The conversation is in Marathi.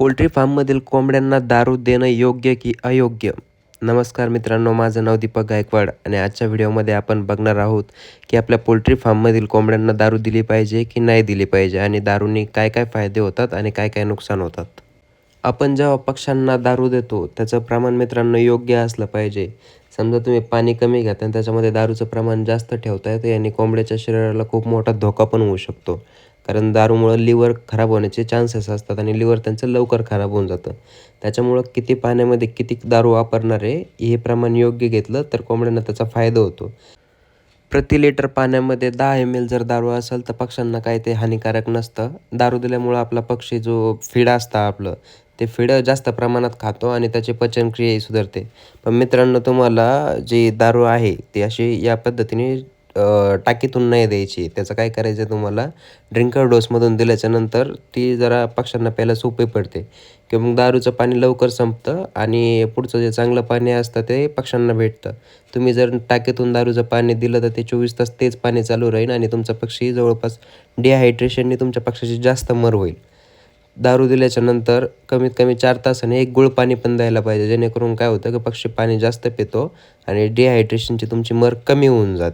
पोल्ट्री फार्ममधील कोंबड्यांना दारू देणं योग्य की अयोग्य? नमस्कार मित्रांनो माझं नाव दीपक गायकवाड आणि आजच्या व्हिडिओमध्ये आपण बघणार आहोत की आपल्या पोल्ट्री फार्ममधील कोंबड्यांना दारू दिली पाहिजे की नाही दिली पाहिजे आणि दारूने काय काय फायदे होतात आणि काय काय नुकसान होतात. आपण जेव्हा पक्ष्यांना दारू देतो त्याचं प्रमाण मित्रांनो योग्य असलं पाहिजे. समजा तुम्ही पाणी कमी घ्या आणि त्याच्यामध्ये दारूचं प्रमाण जास्त ठेवताय तर याने कोंबड्याच्या शरीराला खूप मोठा धोका पण होऊ शकतो. कारण दारूमुळं लिव्हर खराब होण्याचे चान्सेस असतात आणि लिव्हर त्यांचं लवकर खराब होऊन जातं. त्याच्यामुळं किती पाण्यामध्ये किती दारू वापरणार आहे हे प्रमाण योग्य घेतलं तर कोंबड्यांना त्याचा फायदा होतो. प्रति लिटर पाण्यामध्ये दहा एम एल जर दारू असेल तर पक्ष्यांना काय ते हानिकारक नसतं. दारू दिल्यामुळं आपला पक्षी जो फीड असतं आपलं ते फिडं जास्त प्रमाणात खातो आणि त्याची पचनक्रियाही सुधारते. पण मित्रांनो तुम्हाला जी दारू आहे ती अशी या पद्धतीने टाकीतून नाही द्यायची. त्याचं काय करायचं तुम्हाला? ड्रिंकर डोसमधून दिल्याच्या नंतर ती जरा पक्ष्यांना प्यायला सोपी पडते. किंवा मग दारूचं पाणी लवकर संपतं आणि पुढचं जे चांगलं पाणी असतं ते पक्ष्यांना भेटतं. तुम्ही जर टाकीतून दारूचं पाणी दिलं तर ते चोवीस तास तेच पाणी चालू राहील आणि तुमचा पक्षी जवळपास डिहायड्रेशनने तुमच्या पक्षाची जास्त मर होईल. दारू दिल्याच्या नंतर कमीत कमी चार तासाने एक गुळ पाणी पण द्यायला पाहिजे. जेणेकरून काय होतं की पक्षी पाणी जास्त पितो आणि डिहायड्रेशनची तुमची मर कमी होऊन जाते.